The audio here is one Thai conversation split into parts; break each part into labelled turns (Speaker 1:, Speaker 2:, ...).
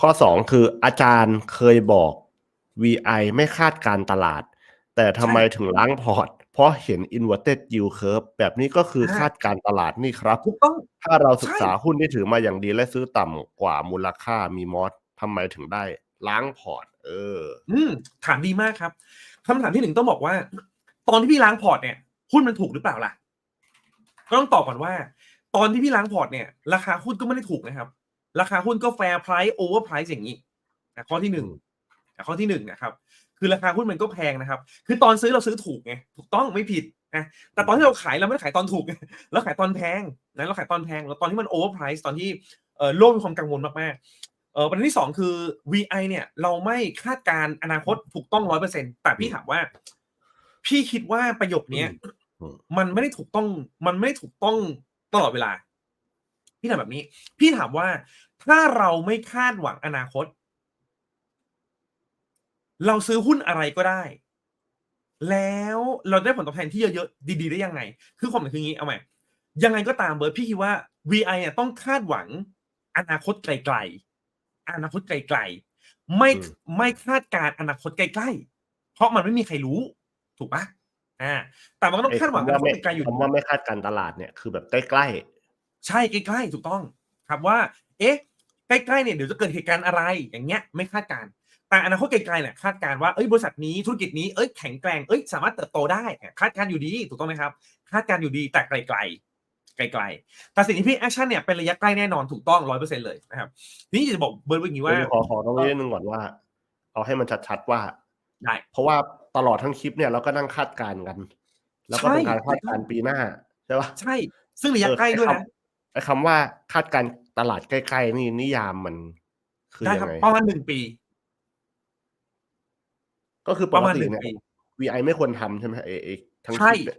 Speaker 1: ข้อสองคืออาจารย์เคยบอก VI ไม่คาดการตลาด แต่ทำไมถึงล้างพอร์ต เพราะเห็น inverted yield curve แบบนี้ก็คือคาดการตลาดนี่ครับ
Speaker 2: ถูกต้อง
Speaker 1: ถ้าเราศึกษาหุ้นที่ถือมาอย่างดีและซื้อต่ำกว่ามูลค่ามีมอสทำไมถึงได้ล้างพอร์ต เออ
Speaker 2: อืมถามดีมากครับคำถามที่หนึ่งต้องบอกว่า ตอนที่พี่ล้างพอร์ตเนี่ยหุ้นมันถูกหรือเปล่าล่ะก็ต้องตอบก่อนว่า ตอนที่พี่ล้างพอร์ตเนี่ย ราคาหุ้นก็ไม่ได้ถูกนะครับ ราคาหุ้นก็แฟร์ไพรซ์โอเวอร์ไพรซ์อย่างนี้อะข้อที่หนึ่งอะข้อที่หนึ่งนะครับ คือราคาหุ้นมันก็แพงนะครับ คือตอนซื้อเราซื้อถูกไงถูกต้องไม่ผิดนะแต่ตอนที่เราขายเราไม่ได้ขายตอนถูกไงเราขายตอนแพงนะเราขายตอนแพงแล้วตอนที่มันโอเวอร์ไพรซ์ตอนที่เออโลกมีความกังวลมากๆเออประเด็นที่สองคือ VI เนี่ย เราไม่คาดการณ์อนาคตถูกต้องร้อยเปอร์เซ็นแต่พี่ถามว่า พี่คิดว่าประโยคเนี้ย
Speaker 1: อืม
Speaker 2: มันไม่ได้ถูกต้อง มันไม่ได้ถูกต้องตลอดเวลา พี่ถามแบบนี้ พี่ถามว่าถ้าเราไม่คาดหวังอนาคต เราซื้อหุ้นอะไรก็ได้ แล้วเราได้ผลตอบแทนที่เยอะๆดีๆ ได้ยังไง คือความหมายคืออย่างนี้เอาใหม่ยังไงก็ตามเบิร์ดพี่คิดว่า VI อะต้องคาดหวังอนาคตไกลๆอนาคตไกลๆไม่
Speaker 1: อืม
Speaker 2: ไม่คาดการณ์อนาคตใกล้ๆเพราะมันไม่มีใครรู้ ถูกปะอ่า แต่มันก็ต้อง
Speaker 1: ไอ้
Speaker 2: คาดหวังอ
Speaker 1: คำ
Speaker 2: นา
Speaker 1: ว่า
Speaker 2: คต
Speaker 1: ไม่
Speaker 2: ไกลๆอยู่
Speaker 1: คำว่าไม่คาดการตลาดเนี่ยคือแบบใกล้
Speaker 2: ใช่ใกล้ๆถูกต้องครับว่า เอ๊ะใกล้ๆเนี่ยเดี๋ยวจะเกิดเหตุการณ์อะไรอย่างเงี้ยไม่คาดการณ์แต่อนาคตไกลๆเนี่ยคาดการณ์ว่าเอ้ยบริษัทนี้ธุรกิจนี้เอ้ยแข็งแกร่งเอ้ยสามารถเติบโตได้อะคาดการณ์อยู่ดีถูกต้องไหมครับ คาดการณ์อยู่ดีแต่ไกลๆไกลๆแต่สิ่งที่พี่แอคชั่นเนี่ยเป็นระยะใกล้แน่นอนถูกต้องร้อยเปอร์เซ็นต์เลยนะครับทีนี้จะบอกเบิร์ดว่าอย่างนี้
Speaker 1: ๆ
Speaker 2: ว่า
Speaker 1: เดี๋ยวขอขอตรงนี้นิดนึงก่อนว่า เอาให้มันชัดๆว่า
Speaker 2: ได้
Speaker 1: เพราะว่าตลอดทั้งคลิปเนี่ยเราก็นั่งคาดการณ์กัน แล้วก็เป็นการคาดการณ์ปีหน้าใช่ปะ
Speaker 2: ใช่ ซึ่งระยะใกล้ด้วยนะ
Speaker 1: ไอ้ คำว่าคาดการณ์ตลาดใกล้ๆนี่นิยามมัน คือ
Speaker 2: ได้
Speaker 1: ยั
Speaker 2: ครับ
Speaker 1: งไง
Speaker 2: ประมาณหนึ่งปี
Speaker 1: ก็คือป
Speaker 2: ประ
Speaker 1: ก
Speaker 2: มาณ
Speaker 1: ติ
Speaker 2: หนึ่ง
Speaker 1: เนี่ย
Speaker 2: ปี
Speaker 1: VI ไม่ควรทำใช่ไหมเอเอทั้งค
Speaker 2: ใช่
Speaker 1: ลิปเนี่ย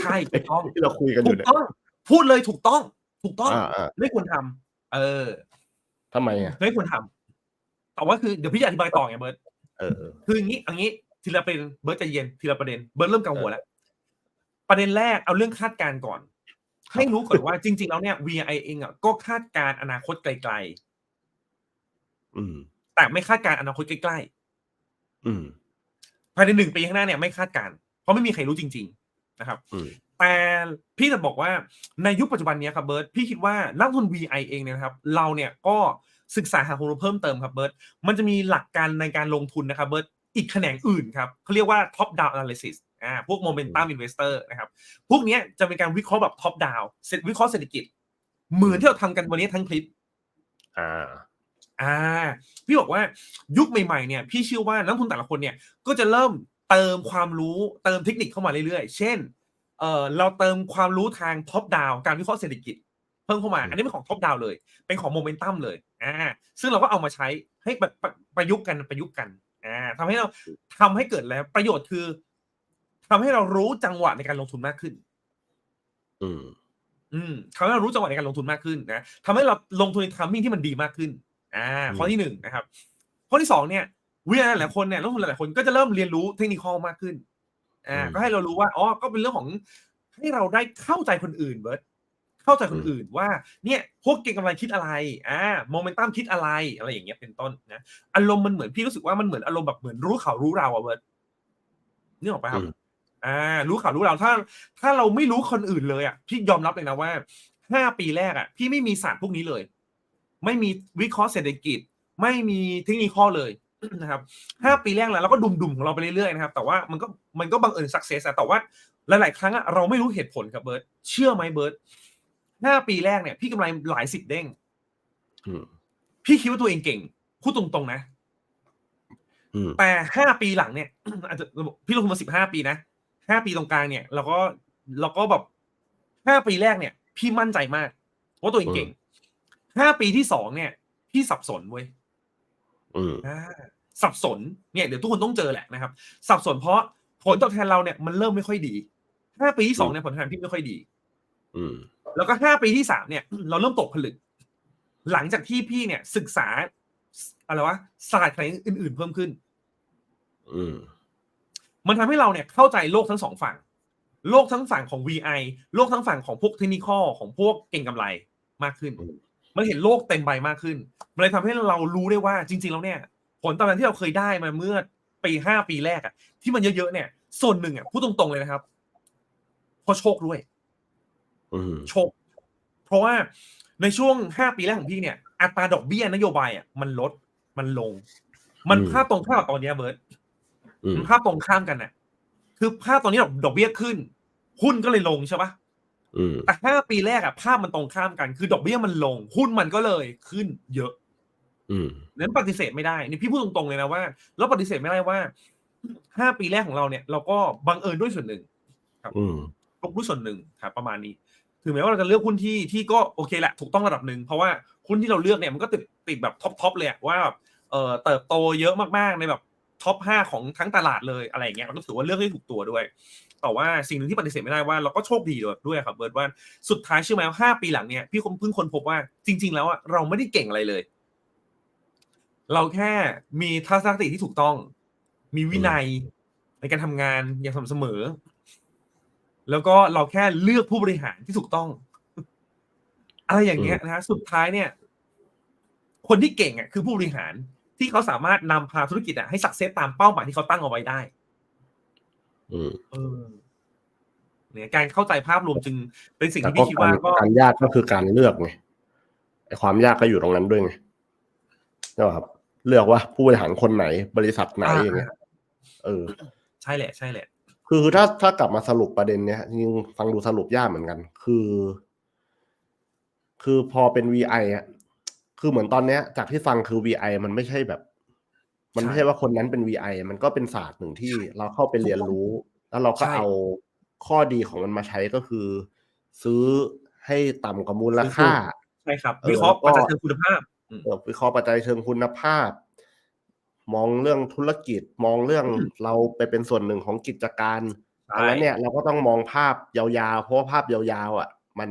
Speaker 2: ใช่ถูกต้อง
Speaker 1: ที่เราคุยกันอ
Speaker 2: ถู
Speaker 1: ยู่
Speaker 2: ก
Speaker 1: เนี่ย
Speaker 2: ต้อง พูดเลยถูกต้อง ถูกต้อง
Speaker 1: อ่าอ่า
Speaker 2: ไม่ควรทำเออ
Speaker 1: ทำไมอะ
Speaker 2: ไม่ควรทำแต่ว่าคือเดี๋ยวพี่จะอธิบายต่อไงเบิร์ต
Speaker 1: เออเออ
Speaker 2: คืออย่างนี้อย่างนี้ทีละประเด็นเบิร์ตใจเย็นทีละประเด็นเบิร์ตเริ่มกังวลแล้วประเด็นแรกเอาเรื่องคาดการณ์ก่อน ให้รู้ก่อนว่าจริง ๆ แล้วเนี่ย VI เองอะก็คาดการณ์อนาคตไกล
Speaker 1: อืม
Speaker 2: ๆแต่ไม่คาดการณ์อนาคตใกล้
Speaker 1: อืม
Speaker 2: ๆภายในหนึ่งปีข้างหน้าเนี่ยไม่คาดการณ์เพราะไม่มีใครรู้จริง ๆ นะครับ
Speaker 1: อืม
Speaker 2: แต่พี่จะบอกว่าในยุคปัจจุบันเนี้ยครับเบิร์ตพี่คิดว่านักลงทุน VI เองเนี่ยนะครับ เราเนี่ยก็ศึกษาหาความรู้เพิ่มเติมครับเบิร์ตมันจะมีหลักการในการลงทุนนะครับเบิร์ตอีกแขนงอื่นครับเขาเรียกว่า top down analysis อ่าพวก momentum investor นะครับพวกเนี้ยจะเป็นการวิเคราะห์แบบ top down เสร็จวิเคราะห์เศรษฐกิจ เหมือนที่เราทำกันวันนี้ทั้งคลิป
Speaker 1: อ่า
Speaker 2: อ่า พี่บอกว่ายุคใหม่ๆเนี่ย พี่เชื่อว่านักลงทุนแต่ละคนเนี่ย ก็จะเริ่มเติมความรู้เติมเทคนิคเข้ามาเรื่อยๆ เช่นเออเราเติมความรู้ทางท็อปดาวการวิเคราะห์เศรษฐกิจ เพิ่มเข้ามา
Speaker 1: อืม
Speaker 2: อันนี้เป็นของท็อปดาวเลย เป็นของโมเมนตัมเลยอ่าซึ่งเราก็เอามาใช้ให้ประประประยุกต์กันประยุกต์กันอ่าทำให้เราทำให้เกิดแล้วประโยชน์คือ ทำให้เรารู้จังหวะในการลงทุนมากขึ้น
Speaker 1: อืม
Speaker 2: อืมทำให้เรารู้จังหวะในการลงทุนมากขึ้นนะทำให้เราลงทุนในทัมมิ่งที่มันดีมากขึ้น อ่า
Speaker 1: อืม
Speaker 2: ข้อที่หนึ่งนะครับ ข้อที่สองเนี่ยวิหลายๆคนเนี่ยนักลงทุนหลายๆคนก็จะเริ่มเรียนรู้เทคนิคมากขึ้น อ่า ก็ให้เรารู้ว่า อ๋อ ก็เป็นเรื่องของให้เราได้เข้าใจคนอื่นเบิร์ตเข้าใจคนอื่นว่า เนี่ย พวกเก็งกำไรคิดอะไร อ่า โมเมนตัมคิดอะไร อะไรอย่างเงี้ย เป็นต้นนะ อารมณ์มันเหมือนพี่รู้สึกว่ามันเหมือนอารมณ์แบบเหมือนรู้ข่าวรู้ราวอะเบิร์ตนี่ออกปะครับ
Speaker 1: อืม
Speaker 2: อ่า รู้ข่าวรู้ราวถ้า ถ้าเราไม่รู้คนอื่นเลยอะพี่ยอมรับเลยนะว่าห้าปีแรกอะพี่ไม่มีศาสตร์พวกนี้เลย ไม่มีวิเคราะห์เศรษฐกิจ ไม่มีเทคนิคเลยนะครับห้าปีแรกแล้วเราก็ดุมๆของเราไปเรื่อยๆนะครับ แต่ว่ามันก็มันก็บังเอิญสักเซสแต่ว่าหลายๆครั้งอะเราไม่รู้เหตุผลครับเบิร์ตเชื่อไหมเบิร์ตห้าปีแรกเนี่ยพี่กำไรหลายสิบเด้ง
Speaker 1: อืม
Speaker 2: พี่คิดว่าตัวเองเก่งพูดตรงๆนะ
Speaker 1: อืม
Speaker 2: แต่ห้าปีหลังเนี่ยอาจจะพี่ลงทุนมาสิบห้าปีนะ ห้าปีตรงกลางเนี่ยเราก็เราก็แบบห้าปีแรกเนี่ย พี่มั่นใจมากว่าตัวเองเก่งห้าปีที่สองเนี่ย พี่สับสนเว้ย
Speaker 1: อืม
Speaker 2: อ่าสับสนเนี่ยเดี๋ยวทุกคนต้องเจอแหละนะครับ สับสนเพราะผลตอบแทนเราเนี่ยมันเริ่มไม่ค่อยดีห้าปีที่สองเนี่ยผลตอบแทนพี่ไม่ค่อยดี
Speaker 1: อืม
Speaker 2: แล้วก็ห้าปีที่สามเนี่ย เราเริ่มตกผลึก หลังจากที่พี่เนี่ยศึกษาอะไรวะศาสตร์แขนงอื่น ๆ เพิ่มขึ้น
Speaker 1: อื ม
Speaker 2: มันทำให้เราเนี่ยเข้าใจโลกทั้งสองฝั่ง โลกทั้งฝั่งของ VI โลกทั้งฝั่งของพวกเทคนิคอลของพวกเก่งกำไรมากขึ้น
Speaker 1: อืม
Speaker 2: มันเห็นโลกเต็มใบมากขึ้น มันเลยทำให้เรารู้ได้ว่าจริง ๆ แล้วเนี่ย ผลตอบแทนที่เราเคยได้มาเมื่อปีห้าปีแรกอะที่มันเยอะๆเนี่ย ส่วนหนึ่งอะพูดตรงๆเลยนะครับเพราะโชคด้วย
Speaker 1: อืม
Speaker 2: โชค เพราะว่าในช่วงห้าปีแรกของพี่เนี่ย อัตราดอกเบี้ยนโยบายอะมันลดมันลง มัน
Speaker 1: อืม
Speaker 2: ภาพตรงข้ามกับตอนเนี้ยเบิร์ต
Speaker 1: อื ม
Speaker 2: มันภาพตรงข้ามกันน่ะ คือภาพตอนนี้ดอกดอกเบี้ยขึ้น หุ้นก็เลยลงใช่ปะ
Speaker 1: อืม
Speaker 2: แต่ห้าปีแรกอะภาพมันตรงข้ามกัน คือดอกเบี้ยมันลง หุ้นมันก็เลยขึ้นเยอะ
Speaker 1: อืม
Speaker 2: นั้นปฏิเสธไม่ได้นี่พี่พูดตรงๆเลยนะว่า แล้วปฏิเสธไม่ได้ว่าห้าปีแรกของเราเนี่ย เราก็บังเอิญด้วยส่วนหนึ่ง
Speaker 1: อืม
Speaker 2: ลงด้วยส่วนหนึ่งครับประมาณนี้ ถึงแม้ว่าเราจะเลือกหุ้นที่ที่ก็โอเคแหละถูกต้องระดับหนึ่งเพราะว่าหุ้นที่เราเลือกเนี่ยมันก็ติดติดแบบท็อปท็อปเลยอะว่าแบบเออเติบโตเยอะมากๆในแบบ ท็อปห้าของทั้งตลาดเลยอะไรอย่างเงี้ยเราก็ถือว่าเลือกได้ถูกตัวด้วย แต่ว่าสิ่งหนึ่งที่ปฏิเสธไม่ได้ว่าเราก็โชคดีด้วยครับเบิร์ดว่าสุดท้ายเชื่อไหมว่าห้าปีหลังเนี่ยพี่คงเพิ่งคนพบว่าจริง ๆ แล้วอะเราไม่ได้เก่งอะไรเลย เราแค่มีทัศนคติที่ถูกต้อง มีวินัยในการทำงานอย่างสม่ำเสมอ แล้วก็เราแค่เลือกผู้บริหารที่ถูกต้อง อะไรอย่างเงี้ยนะฮะสุดท้ายเนี่ย คนที่เก่งอะคือผู้บริหาร ที่เขาสามารถนำพาธุรกิจอะให้สักเซสตามเป้าหมายที่เขาตั้งเอาไว้ได้
Speaker 1: อืม
Speaker 2: เออเนี่ยการเข้าใจภาพรวมจึงเป็นสิ่ง
Speaker 1: แต่
Speaker 2: ที่
Speaker 1: ก็
Speaker 2: พี่คิด
Speaker 1: กา
Speaker 2: ว่ารก็
Speaker 1: การยากก็คือการเลือกไงไอความยากก็อยู่ตรงนั้นด้วยไงใช่ป่ะครับ เลือกว่าผู้บริหารคนไหนบริษัทไหนอย่างเงี้ยเออ
Speaker 2: ใช่แหละ ใช่แหละ
Speaker 1: คือถ้าถ้ากลับมาสรุปประเด็นเนี้ยจริงๆฟังดูสรุปยากเหมือนกัน คือ คือพอเป็น VI อะ คือเหมือนตอนเนี้ย จากที่ฟังคือ VI มันไม่ใช่แบบ มันไม่ใช่ว่าคนนั้นเป็น VI มันก็เป็นศาสตร์หนึ่งที่เราเข้าไปเรียนรู้ แล้วเราก็
Speaker 2: ใช่
Speaker 1: เอาข้อดีของมันมาใช้ก็คือ ซื้อให้ต่ำกว่ามูลค่า
Speaker 2: ใช่ครับ
Speaker 1: เออ
Speaker 2: วิเคราะห์
Speaker 1: แล้วก็
Speaker 2: ปัจจัยเชิงคุณภาพอืม
Speaker 1: เออวิเคราะห์ปัจจัยเชิงคุณภาพ มองเรื่องธุรกิจมองเรื่อง
Speaker 2: อืม
Speaker 1: เราไปเป็นส่วนหนึ่งของกิจการ
Speaker 2: ใช่
Speaker 1: ดังนั้นเนี่ยเราก็ต้องมองภาพยาวๆ เพราะว่าภาพยาวๆ อะ มัน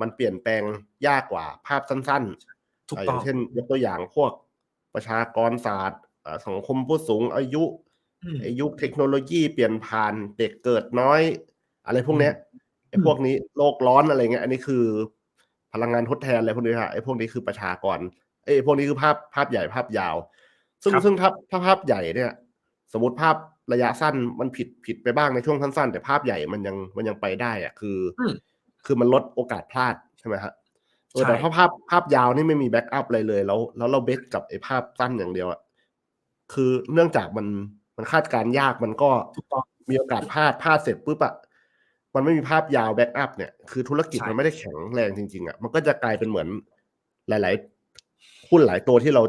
Speaker 1: มันเปลี่ยนแปลงยากกว่าภาพสั้นๆ
Speaker 2: ถูก
Speaker 1: เอ่ออ
Speaker 2: ต้อย่าง
Speaker 1: งเช่น ยกตัวอย่างพวกประชากรศาสตร์เอ่อสังคมผู้สูงอายุ
Speaker 2: อืม
Speaker 1: ไอ้ยุคเทคโนโลยีเปลี่ยนผ่านเด็กเกิดน้อย อะไรพวกเนี้ยไอ้พวกนี้โลกร้อนอะไรเงี้ย อันนี้คือ พลังงานทดแทนอะไรพวกนี้ค่ะไอ้พวกนี้คือประชากรไอ้ยพวกนี้คือภาพภาพใหญ่ภาพยาว ซึ่ง
Speaker 2: ครับ
Speaker 1: ซึ่งถ้าถ้าภาพใหญ่เนี่ย สมมติภาพระยะสั้นมันผิดผิดไปบ้างในช่วงสั้นๆแต่ภาพใหญ่มันยังมันยังไปได้อะคือ
Speaker 2: อืม
Speaker 1: คือมันลดโอกาสพลาดใช่ไหมฮะ เออ
Speaker 2: ใช่
Speaker 1: แต่ถ้าภาพภาพยาวนี่ไม่มีแบ็กอัพอะไรเลย แล้วแล้วเราเบสกับไอ้ภาพสั้นอย่างเดียวอะคือเนื่องจากมันมันคาดการณ์ยากมันก็
Speaker 2: ถูกต้อง
Speaker 1: มีโอกาสพลาดพลาดเสร็จปุ๊บอะมันไม่มีภาพยาวแบ็กอัพเนี่ยคือธุรกิจ
Speaker 2: ใช่
Speaker 1: มันไม่ได้แข็งแรงจริงๆอะมันก็จะกลายเป็นเหมือนหลาย ๆ หุ้นหลายตัวที่เรา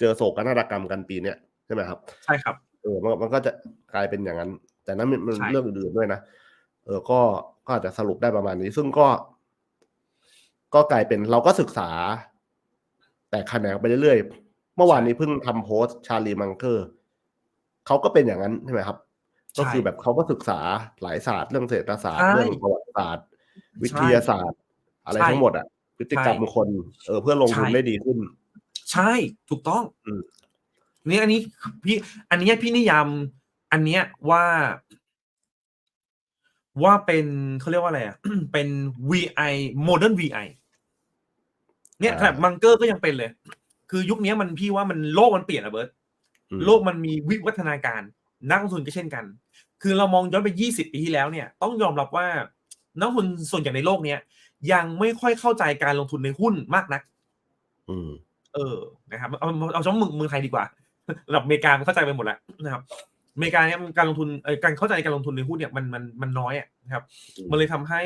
Speaker 1: เจอโศกนาฏกรรมกันปีเนี้ยใช่ไหมครับ
Speaker 2: ใช่ครับ
Speaker 1: เออมันมันก็จะกลายเป็นอย่างนั้น แต่นั้นมันมัน
Speaker 2: ใช่
Speaker 1: เรื่องอื่นๆด้วยนะเออก็ก็อาจจะสรุปได้ประมาณนี้ ซึ่งก็ ก็กลายเป็นเราก็ศึกษา แต่แขนงไปเรื่อยๆ เมื่อวานนี้เพิ่งทำโพสต์ชาลีมังเกอร์เขาก็เป็นอย่างนั้นใช่ไหมครับ ก็คือแบบเขาก็ศึกษาหลายศาสตร์เรื่องเศรษฐศาสตร์
Speaker 2: ใช่
Speaker 1: เรื่องประวัติศาสตร์ วิทยาศาสตร์ อะไร
Speaker 2: ใช่
Speaker 1: ทั้งหมดอะพฤติกรรม
Speaker 2: ใช่
Speaker 1: คนเออเพื่อลงทุน
Speaker 2: ใช่
Speaker 1: ได้ดีขึ้น
Speaker 2: ใช่ถูกต้อง
Speaker 1: อืม
Speaker 2: นี่อันนี้พี่ อันเนี้ยพี่นิยามอันเนี้ยว่า ว่าเป็นเขาเรียกว่าอะไรอะเป็น VI modern VI เนี่ย
Speaker 1: อ่า
Speaker 2: ขนาดมังเกอร์ก็ยังเป็นเลย คือยุคนี้มันพี่ว่ามันโลกมันเปลี่ยนอะเบิร์ต
Speaker 1: อืม
Speaker 2: โลกมันมีวิวัฒนาการ นักลงทุนก็เช่นกัน คือเรามองย้อนไป 20 ปีที่แล้วเนี่ย ต้องยอมรับว่านักลงทุนส่วนใหญ่ในโลกเนี้ยยังไม่ค่อยเข้าใจการลงทุนในหุ้นมากนัก
Speaker 1: อืม
Speaker 2: เออ นะครับ เอาเอาเอาเฉพาะเมืองเมืองไทยดีกว่าระดับอเมริกามันเข้าใจไปหมดแล้วนะครับอเมริกาเนี่ยการลงทุนเอ่อการเข้าใจการลงทุนในหุ้นเนี่ยมันมันมันน้อยอะนะครับ
Speaker 1: อืม
Speaker 2: มันเลยทำให้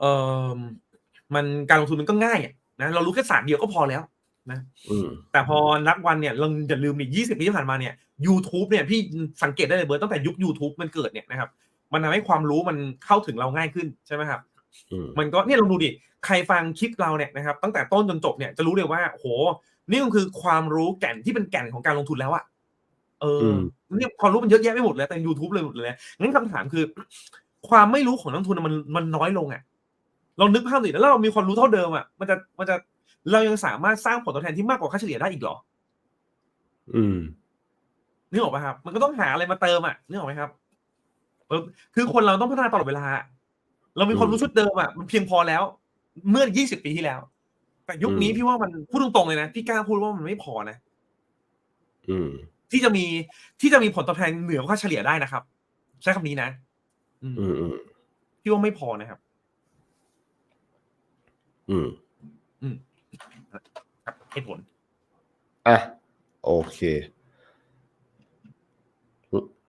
Speaker 2: เออ มันการลงทุนมันก็ง่ายอะนะเรารู้แค่ศาสตร์เดียวก็พอแล้ว
Speaker 1: อืม
Speaker 2: แต่พอนับวันเนี่ยเราอย่าลืมนี่ยี่สิบปีที่ผ่านมาเนี่ย YouTube เนี่ยพี่สังเกตได้เลยเบิร์ตตั้งแต่ยุค YouTube มันเกิดเนี่ยนะครับ มันทำให้ความรู้มันเข้าถึงเราง่ายขึ้นใช่ไหมครับ
Speaker 1: อืม
Speaker 2: มันก็เนี่ยลองดูดิใครฟังคลิปเราเนี่ยนะครับ ตั้งแต่ต้นจนจบเนี่ยจะรู้เลยว่าโอ้โหนี่มันคือความรู้แก่นที่เป็นแก่นของการลงทุนแล้วอะเอออ
Speaker 1: ม
Speaker 2: เนี่ยความรู้มันเยอะแยะไปหมดเลยแต่ YouTube เลยหมดเลยงั้นคำถามคือ ความไม่รู้ของนักลงทุนมันมันน้อยลงอะ ลองนึกภาพสิแล้วเรามีความรู้เท่าเดิมอะมันจะมันจะเรายังสามารถสร้างผลตอบแทนที่มากกว่าค่าเฉลี่ยได้อีกหรอ
Speaker 1: อืม
Speaker 2: นึกออกไหมครับ มันก็ต้องหาอะไรมาเติมอะนึกออกไหมครับคือคนเราต้องพัฒนาตลอดเวลา เรามีความรู้ชุดเดิมอะมันเพียงพอแล้ว เมื่อ 20 ปีที่แล้ว แต่ยุคนี้พี่ว่ามันพูดตรงๆเลยนะพี่กล้าพูดว่ามันไม่พอนะ
Speaker 1: อืม
Speaker 2: ที่จะมีที่จะมีผลตอบแทนเหนือค่าเฉลี่ยได้นะครับ ใช้คำนี้นะอืมพี่ว่าไม่พอนะครับ
Speaker 1: อืม
Speaker 2: อืมเหตุผล
Speaker 1: อะ โอเค